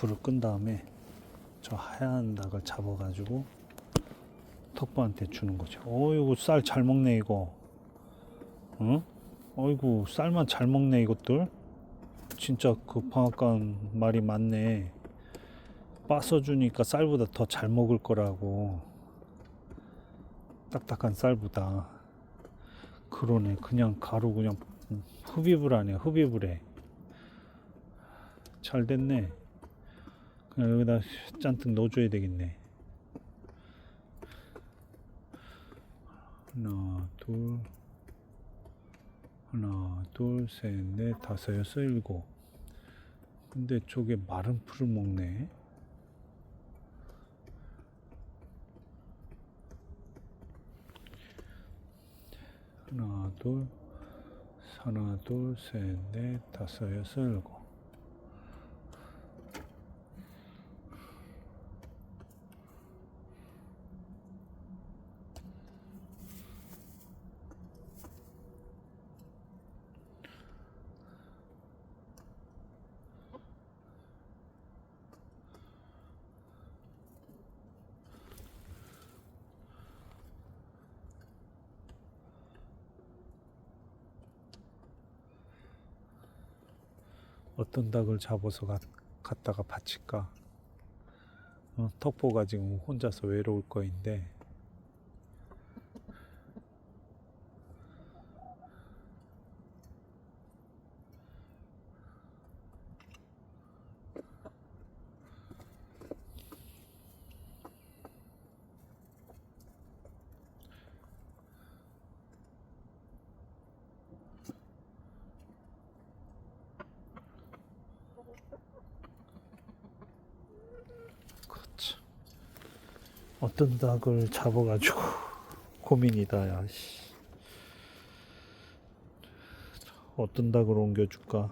불을 끈 다음에 저 하얀 닭을 잡아가지고 턱보한테 주는 거죠. 어이구 쌀 잘 먹네 이거. 응? 어이구 쌀만 잘 먹네 이것들. 진짜 그 방앗간 말이 맞네. 빠서 주니까 쌀보다 더 잘 먹을 거라고. 딱딱한 쌀보다. 그러네. 그냥 가루 그냥 흡입을 하네. 흡입을 해. 잘 됐네. 그냥 여기다 잔뜩 넣어줘야 되겠네. 하나, 둘, 하나, 둘, 셋, 넷, 다섯, 여섯, 일곱. 근데 저게 마른 풀을 먹네. 하나, 둘, 하나, 둘, 셋, 넷, 다섯, 여섯, 일곱. 어떤 닭을 잡아서 가, 갖다가 바칠까? 어, 턱보가 지금 혼자서 외로울 거인데 어떤 닭을 잡아가지고 고민이다 야 씨. 어떤 닭을 옮겨줄까?